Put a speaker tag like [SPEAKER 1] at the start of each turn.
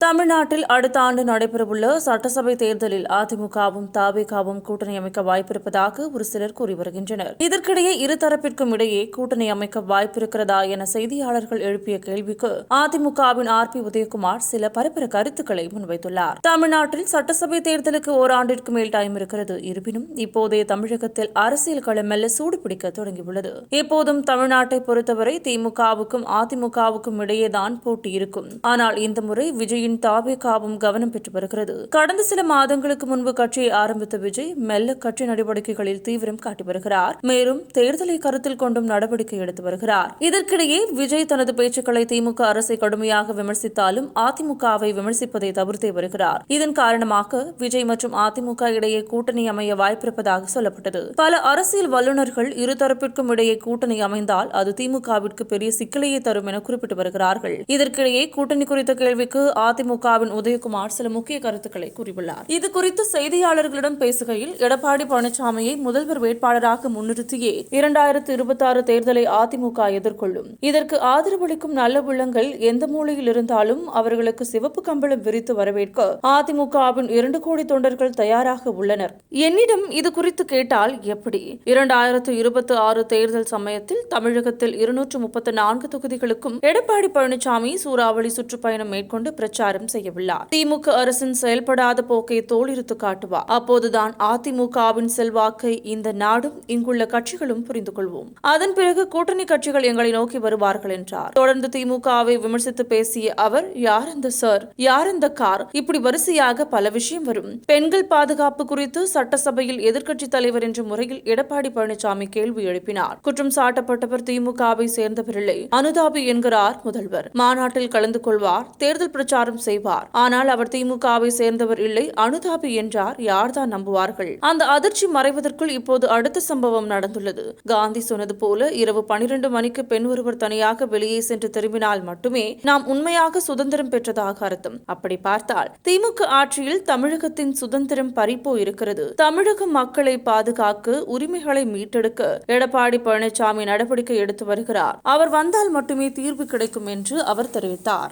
[SPEAKER 1] தமிழ்நாட்டில் அடுத்த ஆண்டு நடைபெறவுள்ள சட்டசபை தேர்தலில் அதிமுகவும் தாவேகாவும் கூட்டணி அமைக்க வாய்ப்பிருப்பதாக ஒரு சிலர் கூறி வருகின்றனர். இதற்கிடையே இருதரப்பிற்கும் இடையே கூட்டணி அமைக்க வாய்ப்பிருக்கிறதா என செய்தியாளர்கள் எழுப்பிய கேள்விக்கு அதிமுகவின் ஆர் பி உதயகுமார் சில பரப்பிர கருத்துக்களை முன்வைத்துள்ளார். தமிழ்நாட்டில் சட்டசபை தேர்தலுக்கு ஓராண்டிற்கு மேல் டைம் இருக்கிறது. இருப்பினும் இப்போதைய தமிழகத்தில் அரசியல் களம் மெல்ல சூடுபிடிக்க தொடங்கியுள்ளது. எப்போதும் தமிழ்நாட்டை பொறுத்தவரை திமுகவுக்கும் அதிமுகவுக்கும் இடையேதான் போட்டி இருக்கும். ஆனால் இந்த முறை விஜய் அணியின் தாவேகாவும் கவனம் பெற்று வருகிறது. கடந்த சில மாதங்களுக்கு முன்பு கட்சியை ஆரம்பித்த விஜய் மெல்ல கட்சி நடவடிக்கைகளில் தீவிரம் காட்டி வருகிறார். மேலும் தேர்தலை கருத்தில் கொண்டும் நடவடிக்கை எடுத்து வருகிறார். இதற்கிடையே விஜய் தனது பேச்சுக்களை திமுக அரசை கடுமையாக விமர்சித்தாலும் அதிமுகவை விமர்சிப்பதை தவிர்த்தே வருகிறார். இதன் காரணமாக விஜய் மற்றும் அதிமுக இடையே கூட்டணி அமைய வாய்ப்பிருப்பதாக சொல்லப்பட்டது. பல அரசியல் வல்லுநர்கள் இருதரப்பிற்கும் இடையே கூட்டணி அமைந்தால் அது திமுகவிற்கு பெரிய சிக்கலையே தரும் என குறிப்பிட்டு வருகிறார்கள். இதற்கிடையே கூட்டணி குறித்த கேள்விக்கு அதிமுகவின் உதயகுமார் சில முக்கிய கருத்துக்களை கூறியுள்ளார். இது குறித்து செய்தியாளர்களிடம் பேசுகையில் எடப்பாடி பழனிசாமியை முதல்வர் வேட்பாளராக முன்னிறுத்தியே இரண்டாயிரத்தி இருபத்தி ஆறு தேர்தலை அதிமுக எதிர்கொள்ளும். இதற்கு ஆதரவளிக்கும் நல்ல உள்ளங்கள் எந்த மூலையில் இருந்தாலும் அவர்களுக்கு சிவப்பு கம்பளம் விரித்து வரவேற்க அதிமுகவின் இரண்டு கோடி தொண்டர்கள் தயாராக உள்ளனர். என்னிடம் இது குறித்து கேட்டால் எப்படி? இரண்டாயிரத்து இருபத்தி ஆறு தேர்தல் சமயத்தில் தமிழகத்தில் இருநூற்று முப்பத்தி நான்கு தொகுதிகளுக்கும் எடப்பாடி பழனிசாமி சூறாவளி சுற்றுப்பயணம் மேற்கொண்டு பிரச்சாரம் பிரச்சாரம் செய்யவுள்ளார் திமுக அரசின் செயல்படாத போக்கை தோளிருத்து காட்டுவார். அப்போதுதான் அதிமுகவின் செல்வாக்கை இந்த நாடும் இங்குள்ள கட்சிகளும் புரிந்து கொள்வோம். அதன் பிறகு கூட்டணி கட்சிகள் எங்களை நோக்கி வருவார்கள் என்றார். தொடர்ந்து திமுகவை விமர்சித்து பேசிய அவர் யார் அந்த சார்? யார் அந்த கார்? இப்படி வரிசையாக பல விஷயம் வரும். பெண்கள் பாதுகாப்பு குறித்து சட்டசபையில் எதிர்க்கட்சி தலைவர் என்ற முறையில் எடப்பாடி பழனிசாமி கேள்வி எழுப்பினார். குற்றம் சாட்டப்பட்டவர் திமுகவை சேர்ந்தவரில்லை அனுதாபி என்கிறார் முதல்வர். மாநாட்டில் கலந்து கொள்வார். தேர்தல் பிரச்சாரம் பிரச்சாரம் செய்வார். ஆனால் அவர் திமுகவை சேர்ந்தவர் இல்லை. அனுதாபி என்றார். யார்தான் நம்புவார்கள்? அந்த அதிர்ச்சி மறைவதற்குள் இப்போது அடுத்த சம்பவம் நடந்துள்ளது. காந்தி சொன்னது போல இரவு பனிரெண்டு மணிக்கு பெண் ஒருவர் தனியாக வெளியே சென்று திரும்பினால் மட்டுமே நாம் உண்மையாக சுதந்திரம் பெற்றதாக அர்த்தம். அப்படி பார்த்தால் திமுக ஆட்சியில் தமிழகத்தின் சுதந்திரம் பறிப்போ இருக்கிறது. தமிழக மக்களை பாதுகாக்க உரிமைகளை மீட்டெடுக்க எடப்பாடி பழனிசாமி நடவடிக்கை எடுத்து வருகிறார். அவர் வந்தால் மட்டுமே தீர்வு கிடைக்கும் என்று அவர் தெரிவித்தார்.